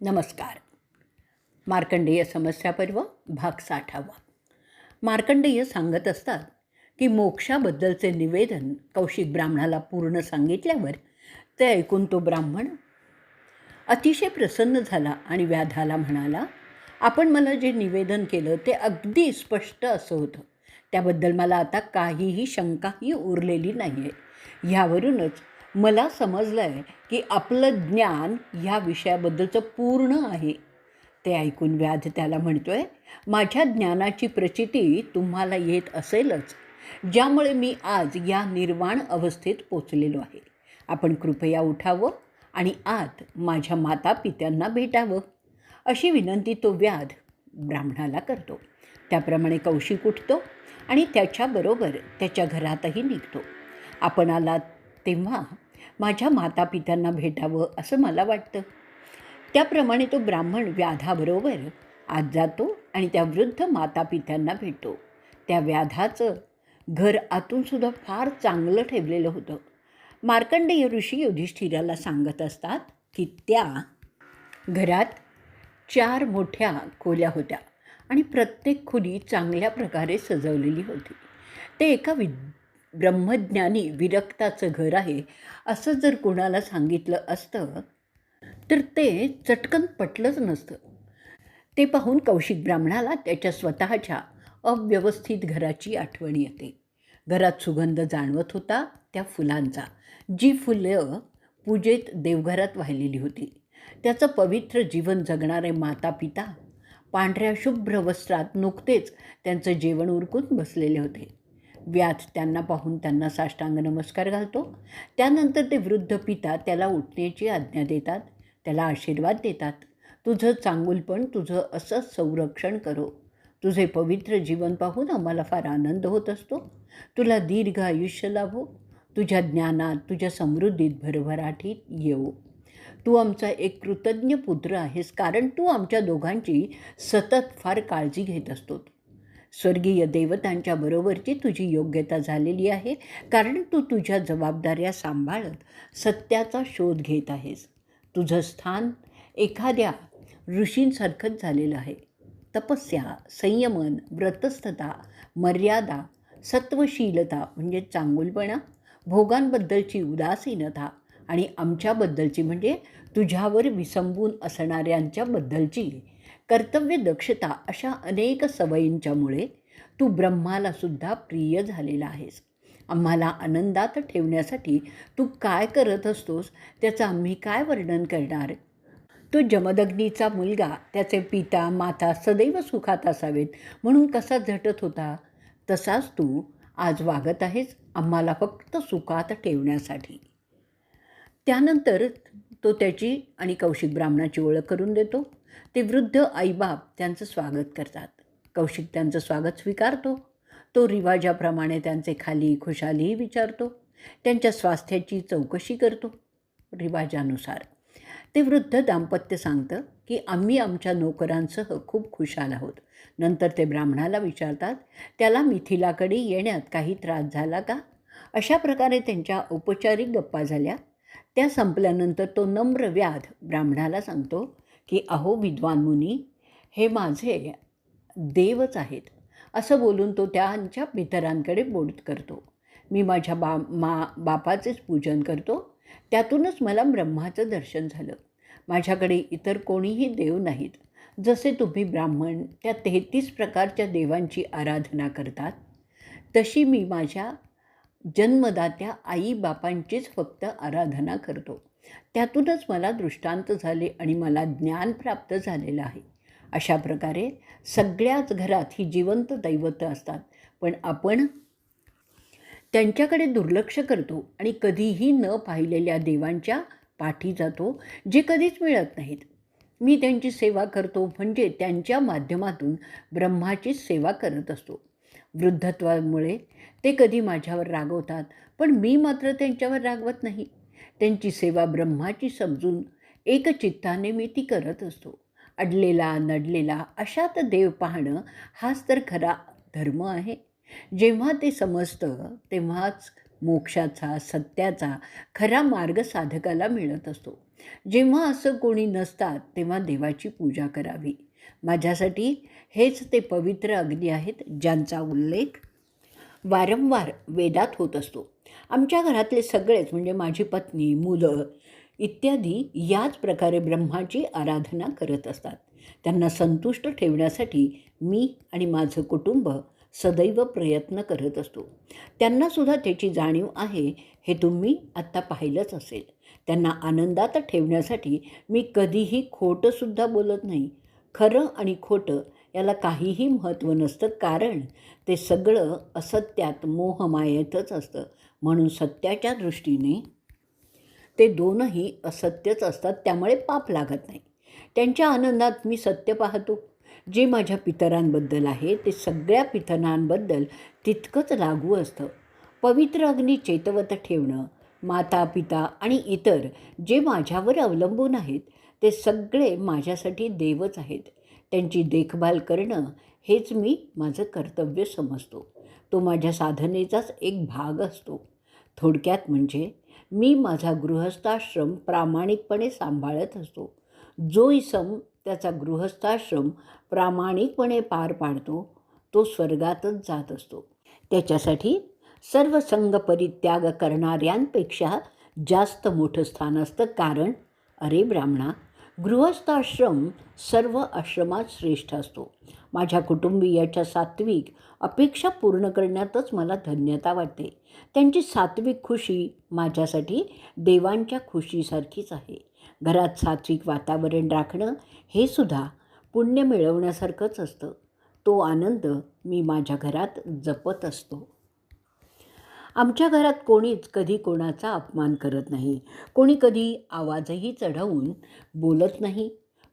नमस्कार. मार्कंडेय समस्यापर्व भाग साठावा. मार्कंडेय सांगत असतात की मोक्षाबद्दलचे निवेदन कौशिक ब्राह्मणाला पूर्ण सांगितल्यावर ते ऐकून तो ब्राह्मण अतिशय प्रसन्न झाला आणि व्याधाला म्हणाला आपण मला जे निवेदन केलं ते अगदी स्पष्ट असं होतं. त्याबद्दल मला आता काहीही शंकाही उरलेली नाही आहे ह्यावरूनच मला समजलं आहे की आपलं ज्ञान ह्या विषयाबद्दलचं पूर्ण आहे. ते ऐकून व्याध त्याला म्हणतो आहे माझ्या ज्ञानाची प्रचिती तुम्हाला येत असेलच ज्यामुळे मी आज या निर्वाण अवस्थेत पोचलेलो आहे. आपण कृपया उठावं आणि आत माझ्या माता पित्यांना भेटावं. अशी विनंती तो व्याध ब्राह्मणाला करतो. त्याप्रमाणे कौशिक उठतो आणि त्याच्याबरोबर त्याच्या घरातही निघतो. आपण आलात तेव्हा माझ्या मातापित्यांना भेटावं असं मला वाटतं. त्याप्रमाणे तो ब्राह्मण व्याधाबरोबर आज जातो आणि त्या वृद्ध मातापित्यांना भेटतो. त्या व्याधाचं घर आतूनसुद्धा फार चांगलं ठेवलेलं होतं. मार्कंडेय ऋषी युधिष्ठिराला सांगत असतात की त्या घरात चार मोठ्या खोल्या होत्या आणि प्रत्येक खोली चांगल्या प्रकारे सजवलेली होती. ते एका वि ब्रह्मज्ञानी विरक्ताचं घर आहे असं जर कोणाला सांगितलं असतं तर ते चटकन पटलंच नसतं. ते पाहून कौशिक ब्राह्मणाला त्याच्या स्वतःच्या अव्यवस्थित घराची आठवण येते. घरात सुगंध जाणवत होता त्या फुलांचा जी फुलं पूजेत देवघरात वाहिलेली होती. त्याचं पवित्र जीवन जगणारे माता पिता पांढऱ्या शुभ्र वस्त्रात नुकतेच त्यांचं जेवण उरकून बसलेले होते. व्याध त्यांना पाहून त्यांना साष्टांग नमस्कार घालतो. त्यानंतर ते वृद्ध पिता त्याला उठण्याची आज्ञा देतात. त्याला आशीर्वाद देतात. तुझं चांगुलपण तुझं असंच संरक्षण करो. तुझे पवित्र जीवन पाहून आम्हाला फार आनंद होत असतो. तुला दीर्घ आयुष्य लाभो. तुझ्या ज्ञानात तुझ्या समृद्धीत भरभराटीत येऊ तू आमचा एक कृतज्ञ पुत्र आहेस कारण तू आमच्या दोघांची सतत फार काळजी घेत असतो स्वर्गीय देवतांच्या बरोबरची तुझी योग्यता झालेली आहे कारण तू तुझ्या जबाबदाऱ्या सांभाळत सत्याचा शोध घेत आहेस. तुझं स्थान एखाद्या ऋषींसारखंच झालेलं आहे. तपस्या संयमन व्रतस्थता मर्यादा सत्वशीलता म्हणजे चांगुलपणा भोगांबद्दलची उदासीनता आणि आमच्याबद्दलची म्हणजे तुझ्यावर विसंबून असणाऱ्यांच्याबद्दलची कर्तव्य दक्षता अशा अनेक सवयींच्यामुळे तू ब्रह्मालासुद्धा प्रिय झालेला आहेस. आम्हाला आनंदात ठेवण्यासाठी तू काय करत असतोस त्याचं आम्ही काय वर्णन करणार? तो जमदग्नीचा मुलगा त्याचे पिता माता सदैव सुखात असावेत म्हणून कसा झटत होता? तसाच तू आज वागत आहेस आम्हाला फक्त सुखात ठेवण्यासाठी. त्यानंतर तो त्याची आणि कौशिक ब्राह्मणाची ओळख करून देतो. ते वृद्ध आईबाप त्यांचं स्वागत करतात. कौशिक त्यांचं स्वागत स्वीकारतो. तो रिवाजाप्रमाणे त्यांचे खाली खुशालीही विचारतो. त्यांच्या स्वास्थ्याची चौकशी करतो. रिवाजानुसार. ते वृद्ध दाम्पत्य सांगतं की आम्ही आमच्या नोकरांसह खूप खुशाल आहोत. नंतर ते ब्राह्मणाला विचारतात त्याला मिथिलाकडे येण्यात काही त्रास झाला का? अशा प्रकारे त्यांच्या औपचारिक गप्पा झाल्या. त्या संपल्यानंतर तो नम्र व्याध ब्राह्मणाला सांगतो की अहो विद्वान मुनी हे माझे देवच आहेत. असं बोलून तो त्यांच्या मित्रांकडे बोट करतो. मी माझ्या बा मा बापाचेच पूजन करतो. त्यातूनच मला ब्रह्माचं दर्शन झालं. माझ्याकडे इतर कोणीही देव नाहीत. जसे तुम्ही ब्राह्मण त्या तेहतीस प्रकारच्या देवांची आराधना करतात तशी मी माझ्या जन्मदात्या आई बापांचीच फक्त आराधना करतो. त्यातूनच मला दृष्टांत झाले आणि मला ज्ञान प्राप्त झालेलं आहे. अशा प्रकारे सगळ्याच घरात ही जिवंत दैवतं असतात. पण आपण त्यांच्याकडे दुर्लक्ष करतो आणि कधीही न पाहिलेल्या देवांच्या पाठी जातो जे कधीच मिळत नाहीत. मी त्यांची सेवा करतो म्हणजे त्यांच्या माध्यमातून ब्रह्माचीच सेवा करत असतो. वृद्धत्वामुळे ते कधी माझ्यावर रागवतात. पण मी मात्र त्यांच्यावर रागवत नाही. त्यांची सेवा ब्रह्माची समजून एकचित्ताने मी ती करत असतो. अडलेला नडलेला अशात देव पाहणं हाच तर खरा धर्म आहे. जेव्हा ते समजतं तेव्हाच मोक्षाचा सत्याचा खरा मार्ग साधकाला मिळत असतो. जेव्हा असं कोणी नसतात तेव्हा देवाची पूजा करावी. माझ्यासाठी हेच ते पवित्र अग्नी आहेत ज्यांचा उल्लेख वारंवार वेदात होत असतो. आमच्या घरातले सगळेच म्हणजे माझी पत्नी मुलं इत्यादी याच प्रकारे ब्रह्माची आराधना करत असतात. त्यांना संतुष्ट ठेवण्यासाठी मी आणि माझं कुटुंब सदैव प्रयत्न करत असतो. त्यांनासुद्धा त्याची जाणीव आहे हे तुम्ही आत्ता पाहिलंच असेल. त्यांना आनंदात ठेवण्यासाठी मी कधीही खोटंसुद्धा बोलत नाही. खरं आणि खोटं याला काहीही महत्त्व नसतं. कारण ते सगळं असत्यात मोहमायेतच असतं. म्हणून सत्याच्या दृष्टीने ते दोनही असत्यच असतात. त्यामुळे पाप लागत नाही. त्यांच्या आनंदात मी सत्य पाहतो. जे माझ्या पितरांबद्दल आहे ते सगळ्या पितरांबद्दल तितकंच लागू असतं. पवित्र अग्नी चेतवत ठेवणं माता पिता आणि इतर जे माझ्यावर अवलंबून आहेत ते सगळे माझ्यासाठी देवच आहेत. त्यांची देखभाल करणं हेच मी माझं कर्तव्य समजतो. तो माझ्या साधनेचाच एक भाग असतो. थोडक्यात म्हणजे मी माझा गृहस्थाश्रम प्रामाणिकपणे सांभाळत असतो. जो इसम त्याचा गृहस्थाश्रम प्रामाणिकपणे पार पाडतो तो स्वर्गातच जात असतो. त्याच्यासाठी सर्व संघ परित्याग करणाऱ्यांपेक्षा जास्त मोठं स्थान असतं कारण अरे ब्राह्मणा गृहस्थाश्रम सर्व आश्रमात श्रेष्ठ असतो. माझ्या कुटुंबियाच्या सात्विक अपेक्षा पूर्ण करण्यातच मला धन्यता वाटते. त्यांची सात्विक खुशी माझ्यासाठी देवांच्या खुशीसारखीच आहे. घरात सात्विक वातावरण राखणं हे सुद्धा पुण्य मिळवण्यासारखंच असतं. तो आनंद मी माझ्या घरात जपत असतो. आमच्या घरात कोणीच कधी कोणाचा अपमान करत नाही. कोणी कधी आवाजही चढवून बोलत नाही.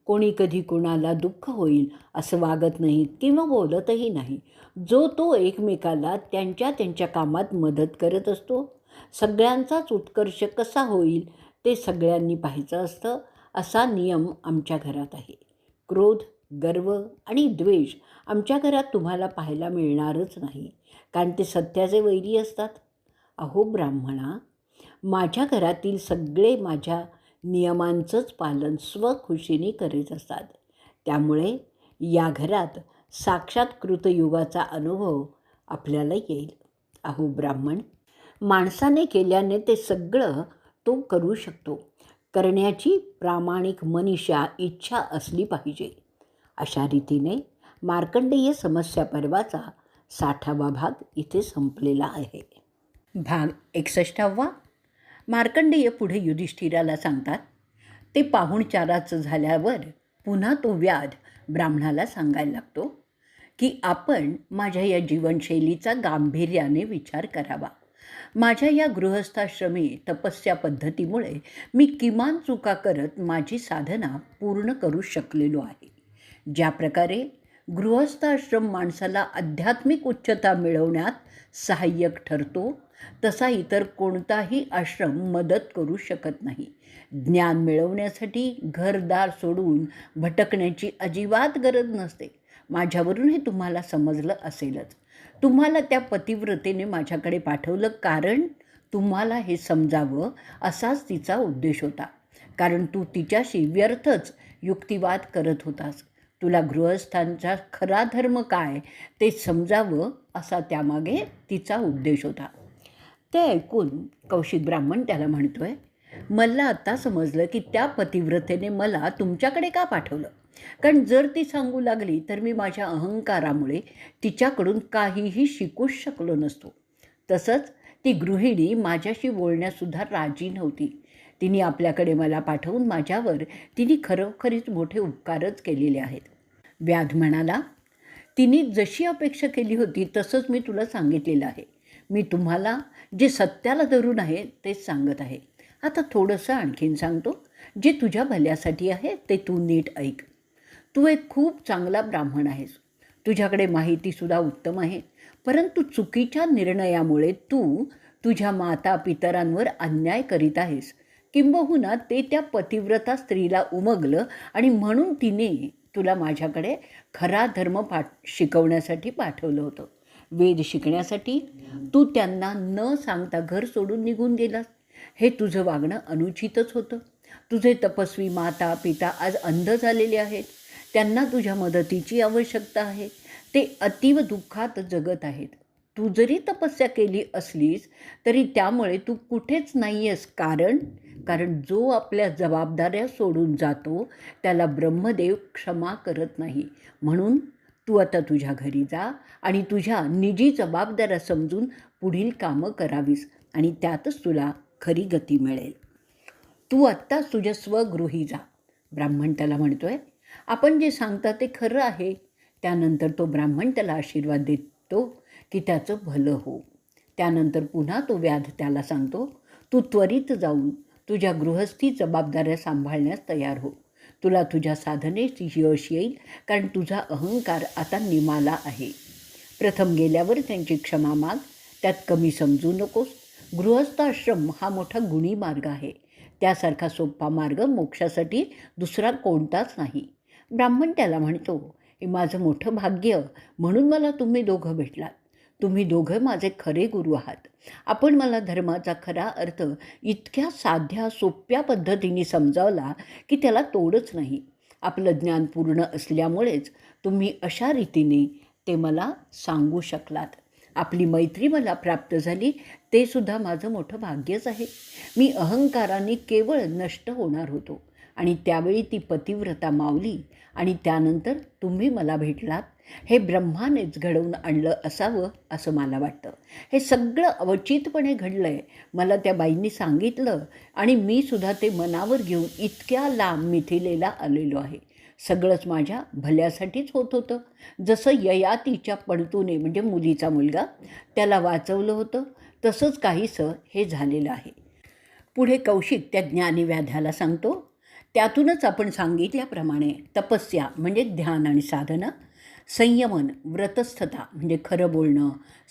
कोणी कधी कोणाला दुःख होईल असं वागत नाहीत किंवा बोलतही नाही. जो तो एकमेकाला त्यांच्या त्यांच्या कामात मदत करत असतो सगळ्यांचाच उत्कर्ष कसा होईल ते सगळ्यांनी पाहायचं असतं असा नियम आमच्या घरात आहे. क्रोध गर्व आणि द्वेष आमच्या घरात तुम्हाला पाहायला मिळणारच नाही. कारण ते सत्याचे वैरी असतात. अहो ब्राह्मणा माझ्या घरातील सगळे माझ्या नियमांचंच पालन स्वखुशीने करीत असतात. त्यामुळे या घरात साक्षात कृतयुगाचा अनुभव आपल्याला येईल. अहो ब्राह्मण माणसाने केल्याने ते सगळं तो करू शकतो. करण्याची प्रामाणिक मनीषा इच्छा असली पाहिजे. अशा रीतीने मार्कंडेय समस्या पर्वाचा साठावा भाग इथे संपलेला आहे. भाग एकसष्टावा. मार्कंडेय पुढे युधिष्ठिराला सांगतात ते पाहुणचाराचं झाल्यावर पुन्हा तो व्याध ब्राह्मणाला सांगायला लागतो की आपण माझ्या या जीवनशैलीचा गांभीर्याने विचार करावा. माझ्या या गृहस्थाश्रमी तपस्या पद्धतीमुळे मी किमान चुका करत माझी साधना पूर्ण करू शकलेलो आहे. ज्या प्रकारे गृहस्थाश्रम माणसाला आध्यात्मिक उच्चता मिळवण्यात सहाय्यक ठरतो तसा इतर कोणताही आश्रम मदत करू शकत नाही. ज्ञान मिळवण्यासाठी घरदार सोडून भटकण्याची अजिबात गरज नसते. माझ्यावरून हे तुम्हाला समजलं असेलच. तुम्हाला त्या पतिव्रतेने माझ्याकडे पाठवलं कारण तुम्हाला हे समजावं असाच तिचा उद्देश होता. कारण तू तिच्याशी व्यर्थच युक्तिवाद करत होतास. तुला गृहस्थांचा खरा धर्म काय ते समजावं असा त्यामागे तिचा उद्देश होता. ते ऐकून कौशिक ब्राह्मण त्याला म्हणतोय मला आता समजलं की त्या पतिव्रतेने मला तुमच्याकडे का पाठवलं? कारण जर ती सांगू लागली तर मी माझ्या अहंकारामुळे तिच्याकडून काहीही शिकूच शकलो नसतो. तसंच ती गृहिणी माझ्याशी बोलण्यासुद्धा राजी नव्हती. तिने आपल्याकडे मला पाठवून माझ्यावर तिने खरोखरीच मोठे उपकारच केलेले आहेत. व्याध म्हणाला तिने जशी अपेक्षा केली होती तसंच मी तुला सांगितलेलं आहे. मी तुम्हाला जे सत्याला धरून आहे तेच सांगत आहे. आता थोडंसं आणखीन सांगतो. जे तुझ्या भल्यासाठी आहे ते तू नीट ऐक. तू एक खूप चांगला ब्राह्मण आहेस. तुझ्याकडे माहितीसुद्धा उत्तम आहे. परंतु चुकीच्या निर्णयामुळे तू तुझ्या माता पितरांवर अन्याय करीत आहेस. किंबहुना ते त्या पतिव्रता स्त्रीला उमगलं आणि म्हणून तिने तुला माझ्याकडे खरा धर्म पाठ शिकवण्यासाठी पाठवलं होतं. वेद शिकण्यासाठी तू त्यांना न सांगता घर सोडून निघून गेलास. हे तुझं वागणं अनुचितच होतं. तुझे तपस्वी माता पिता आज अंध झालेले आहेत. त्यांना तुझ्या मदतीची आवश्यकता आहे. ते अतीव दुःखात जगत आहेत. तू जरी तपस्या केली असलीस तरी त्यामुळे तू कुठेच नाही आहेस कारण कारण जो आपल्या जबाबदाऱ्या सोडून जातो त्याला ब्रह्मदेव क्षमा करत नाही. म्हणून तू आता तुझ्या घरी जा. आणि तुझ्या निजी जबाबदाऱ्या समजून पुढील कामं करावीस आणि त्यातच तुला खरी गती मिळेल. तू आत्ताच तुझ्या स्वगृही जा. ब्राह्मण त्याला म्हणतोय आपण जे सांगता ते खरं आहे. त्यानंतर तो ब्राह्मण त्याला आशीर्वाद देतो की त्याचं भलं हो. त्यानंतर पुन्हा तो व्याध त्याला सांगतो तू त्वरित जाऊन तुझ्या गृहस्थी जबाबदाऱ्या सांभाळण्यास तयार हो. तुला तुझ्या साधनेत यश येईल कारण तुझा अहंकार आता निमाला आहे. प्रथम गेल्यावर त्यांची क्षमा माग त्यात कमी समजू नकोस. गृहस्थाश्रम हा मोठा गुणी मार्ग आहे. त्यासारखा सोपा मार्ग मोक्षासाठी दुसरा कोणताच नाही. ब्राह्मण त्याला म्हणतो हे माझं मोठं भाग्य म्हणून मला तुम्ही दोघं भेटलात. तुम्ही दोघं माझे खरे गुरु आहात. आपण मला धर्माचा खरा अर्थ इतक्या साध्या सोप्या पद्धतीने समजावला की त्याला तोडच नाही. आपलं ज्ञान पूर्ण असल्यामुळेच तुम्ही अशा रीतीने ते मला सांगू शकलात. आपली मैत्री मला प्राप्त झाली ते सुद्धा माझं मोठं भाग्यच आहे. मी अहंकाराने केवळ नष्ट होणार होतो आणि त्यावेळी ती पतिव्रता मावली आणि त्यानंतर तुम्ही मला भेटलात. हे ब्रह्मानेच घडवून आणलं असावं असं मला वाटतं. हे सगळं अवचितपणे घडलं आहे मला त्या बाईंनी सांगितलं आणि मी सुद्धा ते मनावर घेऊन इतक्या लांब मिथिलेला आलेलो आहे. सगळंच माझ्या भल्यासाठीच होत होतं. जसं ययातीच्या पणतूने म्हणजे मुलीचा मुलगा त्याला वाचवलं होतं तसंच काहीसं हे झालेलं आहे. पुढे कौशिक त्या ज्ञानी व्याध्याला सांगतो त्यातूनच आपण सांगितल्याप्रमाणे तपस्या म्हणजे ध्यान आणि साधना संयमन व्रतस्थता म्हणजे खरं बोलणं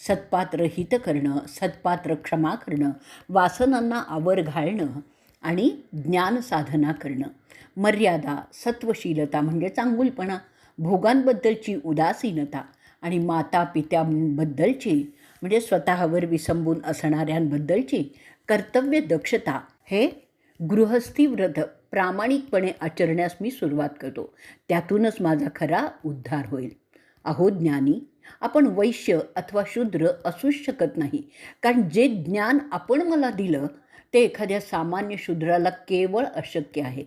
सत्पात्र हित करणं सत्पात्र क्षमा करणं वासनांना आवर घालणं आणि ज्ञान साधना करणं. मर्यादा सत्वशीलता म्हणजे चांगुलपणा भोगांबद्दलची उदासीनता आणि माता पित्यांबद्दलची म्हणजे स्वतःवर विसंबून असणाऱ्यांबद्दलची कर्तव्य दक्षता हे गृहस्थी व्रत प्रामाणिकपणे आचरण्यास मी सुरुवात करतो. त्यातूनच माझा खरा उद्धार होईल. अहो ज्ञानी आपण वैश्य अथवा शूद्र असूच शकत नाही. कारण जे ज्ञान आपण मला दिलं ते एखाद्या सामान्य शूद्राला केवळ अशक्य आहे.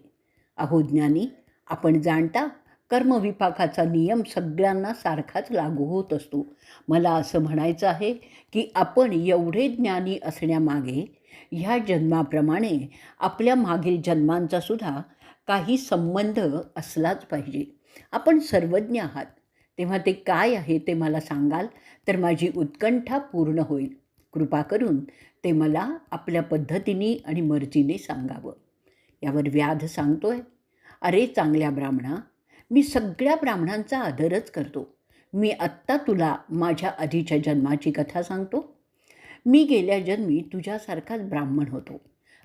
अहो ज्ञानी आपण जाणता कर्मविपाकाचा नियम सगळ्यांना सारखाच लागू होत असतो. मला असं म्हणायचं आहे की आपण एवढे ज्ञानी असण्यामागे ह्या जन्माप्रमाणे आपल्या मागील जन्मांचा सुद्धा काही संबंध असलाच पाहिजे. आपण सर्वज्ञ आहात. तेव्हा ते काय आहे ते मला सांगाल तर माझी उत्कंठा पूर्ण होईल. कृपा करून ते मला आपल्या पद्धतीने आणि मर्जीने सांगावं. यावर व्याध सांगतोय. अरे चांगल्या ब्राह्मणा मी सगळ्या ब्राह्मणांचा आदरच करतो. मी आत्ता तुला माझ्या आधीच्या जन्माची कथा सांगतो. मी गेल्या जन्मी तुझ्यासारखाच ब्राह्मण होतो.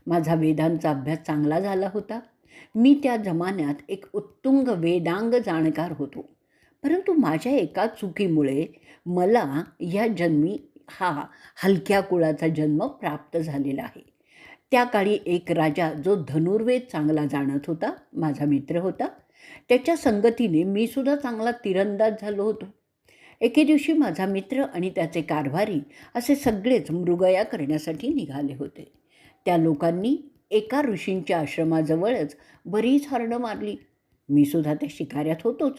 माझा वेदांचा अभ्यास चांगला झाला होता. मी त्या जमान्यात एक उत्तुंग वेदांग जाणकार होतो. परंतु माझ्या एका चुकीमुळे मला या जन्मी हा हलक्या कुळाचा जन्म प्राप्त झालेला आहे. त्या काळी एक राजा जो धनुर्वेद चांगला जाणत होता माझा मित्र होता त्याच्या संगतीने मी सुद्धा चांगला तिरंदाज झालो होतो. एके दिवशी माझा मित्र आणि त्याचे कारभारी असे सगळेच मृगया करण्यासाठी निघाले होते. त्या लोकांनी एका ऋषींच्या आश्रमाजवळच बरीच हरणं मारली. मी सुद्धा त्या शिकाऱ्यात होतोच.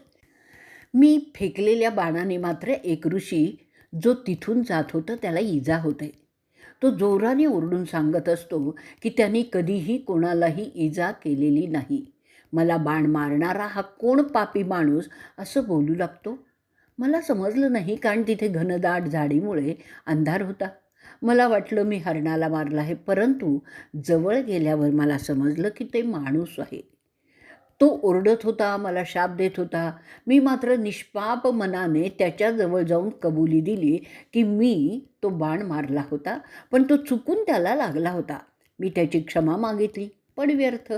मी फेकलेल्या बाणाने मात्र एक ऋषी जो तिथून जात होता त्याला इजा होते. तो जोराने ओरडून सांगत असतो की त्यांनी कधीही कोणालाही इजा केलेली नाही. मला बाण मारणारा हा कोण पापी माणूस असं बोलू लागतो? मला समजलं नाही कारण तिथे घनदाट झाडीमुळे अंधार होता. मला वाटलं मी हरणाला मारला आहे परंतु जवळ गेल्यावर मला समजलं की ते माणूस आहे. तो ओरडत होता मला शाप देत होता. मी मात्र निष्पाप मनाने त्याच्याजवळ जाऊन कबुली दिली की मी तो बाण मारला होता पण तो चुकून त्याला लागला होता. मी त्याची क्षमा मागितली पण व्यर्थ.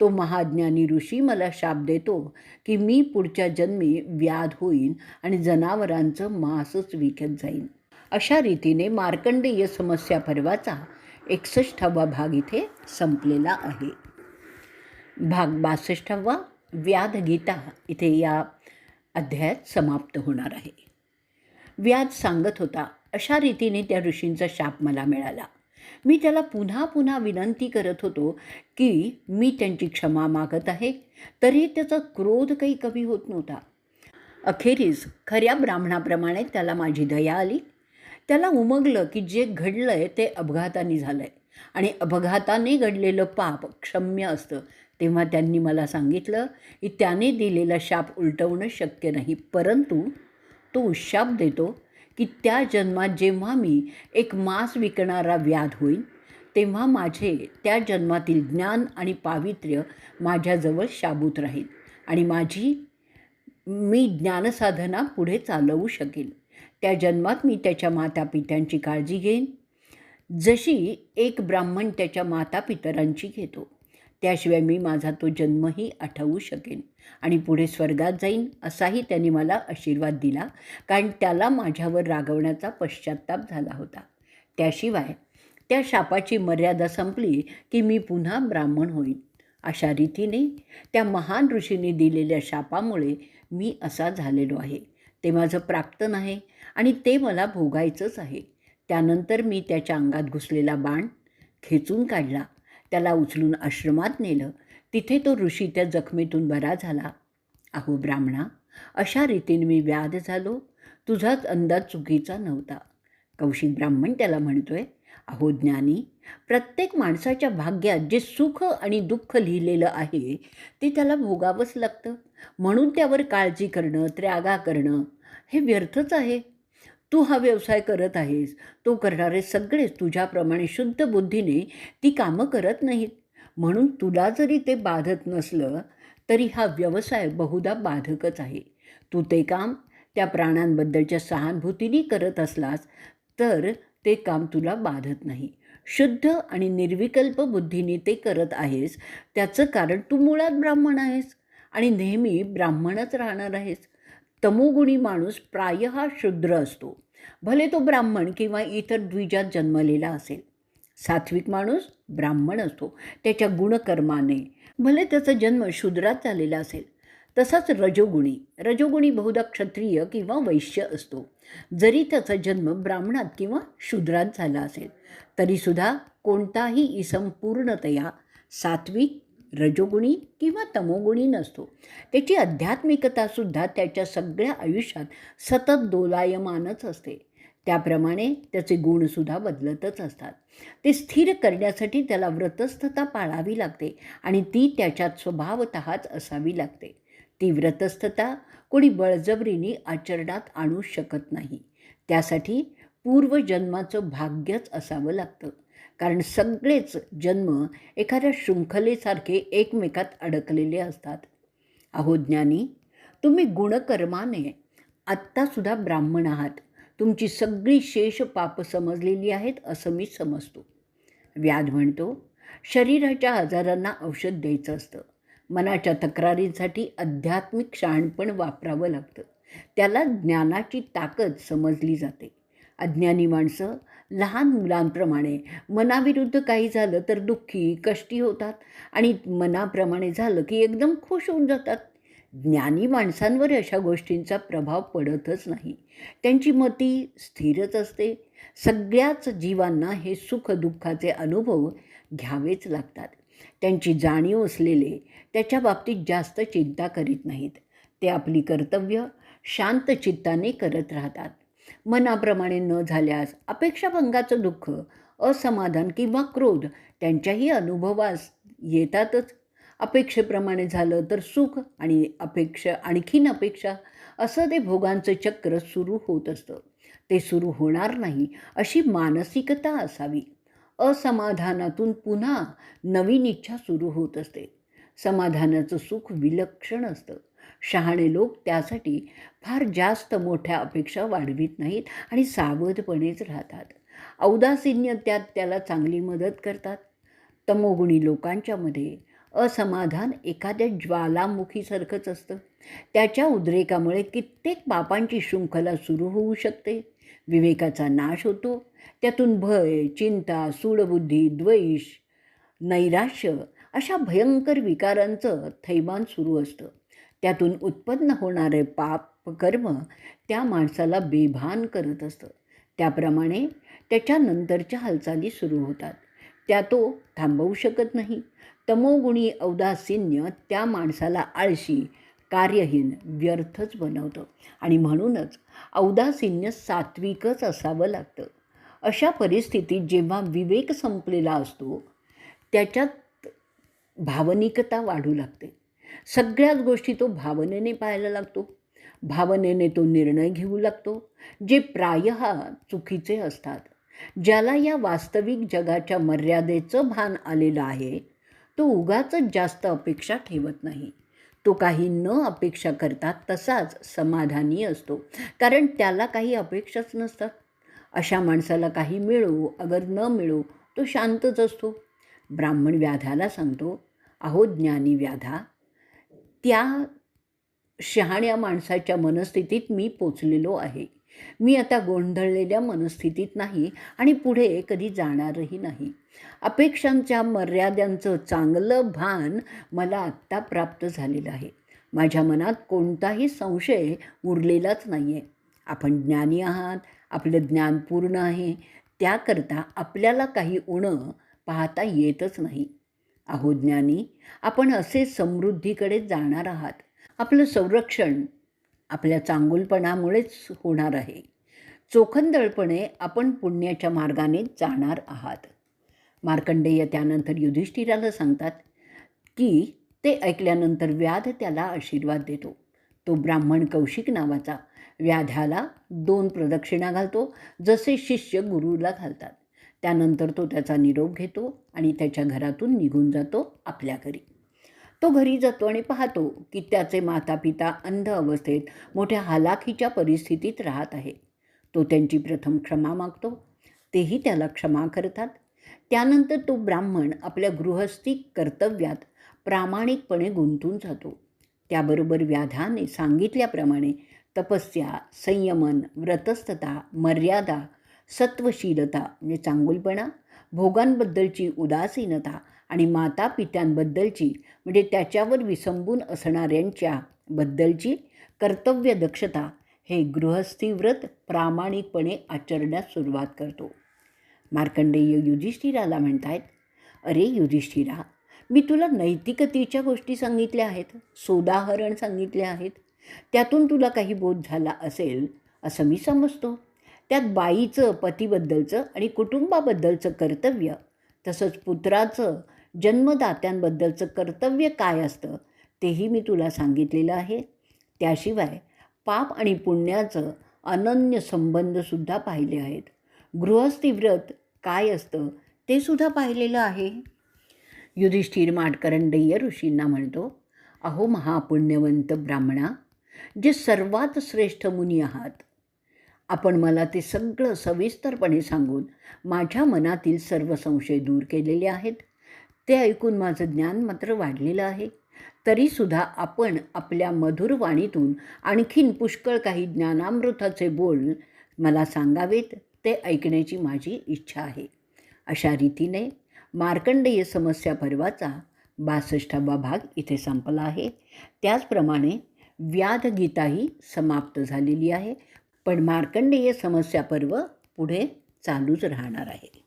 तो महाज्ञानी ऋषी मला शाप देतो की मी पुढच्या जन्मी व्याध होईन आणि जनावरांचं मांसच विकत जाईन. अशा रीतीने मार्कंडेय समस्या पर्वाचा एकसष्टावा भाग इथे संपलेला आहे. भाग बासष्टावा व्याध गीता इथे या अध्यायात समाप्त होणार आहे. व्याध सांगत होता अशा रीतीने त्या ऋषींचा शाप मला मिळाला. मी त्याला पुन्हा पुन्हा विनंती करत होतो की मी त्यांची क्षमा मागत आहे तरी त्याचा क्रोध काही कमी होत नव्हता. अखेरीस खऱ्या ब्राह्मणाप्रमाणे त्याला माझी दया आली. त्याला उमगलं की जे घडलं आहे ते अपघाताने झालं आहे आणि अपघाताने घडलेलं पाप क्षम्य असतं तेव्हा त्यांनी मला सांगितलं की त्याने दिलेला शाप उलटवणं शक्य नाही. परंतु तो शाप देतो की त्या जन्मात जेव्हा मी एक मांस विकणारा व्याध होईन तेव्हा माझे त्या जन्मातील ज्ञान आणि पावित्र्य माझ्याजवळ शाबूत राहील आणि माझी मी ज्ञानसाधना पुढे चालवू शकेन त्या जन्मात मी त्याच्या मातापित्यांची काळजी घेईन. जशी एक ब्राह्मण त्याच्या मातापितरांची घेतो. त्याशिवाय मी माझा तो जन्मही आठवू शकेन. आणि पुढे स्वर्गात जाईन असाही त्याने मला आशीर्वाद दिला कारण त्याला माझ्यावर रागवण्याचा पश्चाताप झाला होता. त्याशिवाय त्या शापाची मर्यादा संपली की मी पुन्हा ब्राह्मण होईन. अशा रीतीने त्या महान ऋषीने दिलेल्या शापामुळे मी असा झालेलो आहे. ते माझं प्राप्तन आहे आणि ते मला भोगायचंच आहे. त्यानंतर मी त्याच्या अंगात घुसलेला बाण खेचून काढला. त्याला उचलून आश्रमात नेलं. तिथे तो ऋषी त्या जखमेतून बरा झाला. अहो ब्राह्मणा अशा रीतीने मी व्याध झालो. तुझाच अंदाज चुकीचा नव्हता. कौशिक ब्राह्मण त्याला म्हणतोय अहो ज्ञानी प्रत्येक माणसाच्या भाग्यात जे सुख आणि दुःख लिहिलेलं आहे ते त्याला भोगावंच लागतं. म्हणून त्यावर काळजी करणं त्रागा करणं हे व्यर्थच आहे. तू हा व्यवसाय करत आहेस तो करणारे सगळेच तुझ्याप्रमाणे शुद्ध बुद्धीने ती कामं करत नाहीत. म्हणून तुला जरी ते बाधत नसलं तरी हा व्यवसाय बहुधा बाधकच आहे. तू ते काम त्या प्राण्यांबद्दलच्या सहानुभूतीने करत असलास तर ते काम तुला बाधत नाही. शुद्ध आणि निर्विकल्प बुद्धीने ते करत आहेस त्याचं कारण तू मुळात ब्राह्मण आहेस आणि नेहमी ब्राह्मणच राहणार आहेस. तमोगुणी माणूस प्राय हा शूद्र असतो. भले तो ब्राह्मण किंवा इतर द्विजात जन्मलेला असेल. सात्विक माणूस ब्राह्मण असतो. त्याच्या गुणकर्माने. भले त्याचा जन्म शूद्रात झालेला असेल. तसाच रजोगुणी. रजोगुणी बहुधा क्षत्रिय किंवा वैश्य असतो. जरी त्याचा जन्म ब्राह्मणात किंवा शूद्रात झाला असेल तरीसुद्धा कोणताही इसम पूर्णतया सात्विक रजोगुणी किंवा तमोगुणी नसतो. त्याची आध्यात्मिकतासुद्धा त्याच्या सगळ्या आयुष्यात सतत दोलायमानच असते. त्याप्रमाणे त्याचे गुणसुद्धा बदलतच असतात. ते स्थिर करण्यासाठी त्याला व्रतस्थता पाळावी लागते आणि ती त्याच्यात स्वभावतःच असावी लागते. ती व्रतस्थता कोणी बळजबरीने आचरणात आणू शकत नाही. त्यासाठी पूर्वजन्माचं भाग्यच असावं लागतं. कारण सगळेच जन्म एखाद्या शृंखलेसारखे एकमेकात अडकलेले असतात. अहो ज्ञानी तुम्ही गुणकर्माने आत्तासुद्धा ब्राह्मण आहात. तुमची सगळी शेष पाप समजलेली आहेत असं मी समजतो. व्याध म्हणतो शरीराच्या आजारांना औषध द्यायचं असतं. मनाच्या तक्रारींसाठी आध्यात्मिक शहाणपण वापरावं लागतं. त्याला ज्ञानाची ताकद समजली जाते. अज्ञानी माणसं लहान मुलांप्रमाणे मनाविरुद्ध काही झालं तर दुःखी कष्टी होतात आणि मनाप्रमाणे झालं की एकदम खुश होऊन जातात. ज्ञानी माणसांवर अशा गोष्टींचा प्रभाव पडतच नाही. त्यांची मती स्थिरच असते. सगळ्याच जीवांना हे सुख दुःखाचे अनुभव घ्यावेच लागतात. त्यांची जाणीव असलेले त्याच्या बाबतीत जास्त चिंता करीत नाहीत. ते आपली कर्तव्य शांत चित्ताने करत राहतात. मनाप्रमाणे न झाल्यास अपेक्षाभंगाचं दुःख असमाधान किंवा क्रोध त्यांच्याही अनुभवास येतातच. अपेक्षेप्रमाणे झालं तर सुख आणि अपेक्षा आणखीन अपेक्षा असं ते भोगांचं चक्र सुरू होत असतं. ते सुरू होणार नाही अशी मानसिकता असावी. असमाधानातून पुन्हा नवीन इच्छा सुरू होत असते. समाधानाचं सुख विलक्षण असतं. शहाणे लोक त्यासाठी फार जास्त मोठ्या अपेक्षा वाढवित नाहीत आणि सावधपणेच राहतात. औदासीन्य त्यात त्याला चांगली मदत करतात. तमोगुणी लोकांच्यामध्ये असमाधान एखाद्या ज्वालामुखीसारखंच असतं. त्याच्या उद्रेकामुळे कित्येक पापांची शृंखला सुरू होऊ शकते. विवेकाचा नाश होतो. त्यातून भय चिंता सूडबुद्धी द्वेष नैराश्य अशा भयंकर विकारांचं थैमान सुरू असतं. त्यातून उत्पन्न होणारे पाप कर्म त्या माणसाला बेभान करत असतं. त्याप्रमाणे त्याच्यानंतरच्या हालचाली सुरू होतात. त्या तो थांबवू शकत नाही. तमोगुणी औदासीन्य त्या माणसाला आळशी कार्यहीन व्यर्थच बनवतं. आणि म्हणूनच औदासीन्य सात्विकच असावं लागतं. अशा परिस्थितीत जेव्हा विवेक संपलेला असतो त्याच्यात भावनिकता वाढू लागते. सगळ्याच गोष्टी तो भावनेने पाहायला लागतो. भावनेने तो निर्णय घेऊ लागतो. जे प्रायः चुकीचे असतात ज्याला या वास्तविक जगाच्या मर्यादेचं भान आलेलं आहे तो उगाचच जास्त अपेक्षा ठेवत नाही. तो काही न अपेक्षा करता तसाच समाधानी असतो कारण त्याला काही अपेक्षाच नसतात. अशा माणसाला काही मिळो अगर न मिळो तो शांतच असतो. ब्राह्मण व्याधाला सांगतो अहो ज्ञानी व्याधा त्या शहाण्या माणसाच्या मनस्थितीत मी पोचलेलो आहे. मी आता गोंधळलेल्या मनस्थितीत नाही आणि पुढे कधी जाणारही नाही. अपेक्षांच्या मर्यादांचं चांगलं भान मला आत्ता प्राप्त झालेलं आहे. माझ्या मनात कोणताही संशय उरलेलाच नाही आहे आपण ज्ञानी आहात आपलं ज्ञान पूर्ण आहे त्याकरता आपल्याला काही उणं पाहता येतच नाही. अहो ज्ञानी आपण असे समृद्धीकडे जाणार आहात. आपलं संरक्षण आपल्या चांगुलपणामुळेच होणार आहे. चोखंदळपणे आपण पुण्याच्या मार्गाने जाणार आहात. मार्कंडेय त्यानंतर युधिष्ठिराला सांगतात की ते ऐकल्यानंतर व्याध त्याला आशीर्वाद देतो. तो ब्राह्मण कौशिक नावाचा व्याध्याला दोन प्रदक्षिणा घालतो जसे शिष्य गुरुला घालतात. त्यानंतर तो त्याचा निरोप घेतो आणि त्याच्या घरातून निघून जातो आपल्या घरी. तो घरी जातो आणि पाहतो की त्याचे मातापिता अंध अवस्थेत मोठ्या हालाखीच्या परिस्थितीत राहत आहे. तो त्यांची प्रथम क्षमा मागतो. तेही त्याला क्षमा करतात. त्यानंतर तो ब्राह्मण आपल्या गृहस्थी कर्तव्यात प्रामाणिकपणे गुंतून जातो. त्याबरोबर व्याधाने सांगितल्याप्रमाणे तपस्या संयमन व्रतस्थता मर्यादा सत्वशीलता म्हणजे चांगुलपणा भोगांबद्दलची उदासीनता आणि माता पित्यांबद्दलची म्हणजे त्याच्यावर विसंबून असणाऱ्यांच्या बद्दलची कर्तव्य दक्षता हे गृहस्थीव्रत प्रामाणिकपणे आचरण्यास सुरुवात करतो. मार्कंडेय युधिष्ठिराला म्हणतायत अरे युधिष्ठिरा मी तुला नैतिकतेच्या गोष्टी सांगितल्या आहेत सोदाहरण सांगितले आहेत. त्यातून तुला काही बोध झाला असेल असं मी समजतो. त्यात बाईचं पतीबद्दलचं आणि कुटुंबाबद्दलचं कर्तव्य. तसंच पुत्राचं जन्मदात्यांबद्दलचं कर्तव्य काय असतं तेही मी तुला सांगितलेलं आहे. त्याशिवाय पाप आणि पुण्याचं अनन्य संबंधसुद्धा पाहिले आहेत. गृहस्थी व्रत काय असतं ते सुद्धा पाहिलेलं आहे. युधिष्ठिर माटकरंडय्य ऋषींना म्हणतो अहो महापुण्यवंत ब्राह्मणा जे सर्वात श्रेष्ठ मुनी आहात आपण मला ते सगळं सविस्तरपणे सांगून माझ्या मनातील सर्व संशय दूर केलेले आहेत. ते ऐकून माझं ज्ञान मात्र वाढलेलं आहे. तरीसुद्धा आपण आपल्या मधुर वाणीतून आणखीन पुष्कळ काही ज्ञानामृताचे बोल मला सांगावेत ते ऐकण्याची माझी इच्छा आहे. अशा रीतीने मार्कंडेय समस्या पर्वाचा बासष्टावा भाग इथे संपला आहे. त्याचप्रमाणे व्याधगीताही समाप्त झालेली आहे. पण मार्कंडेय समस्या पर्व पुढे चालूच राहणार आहे.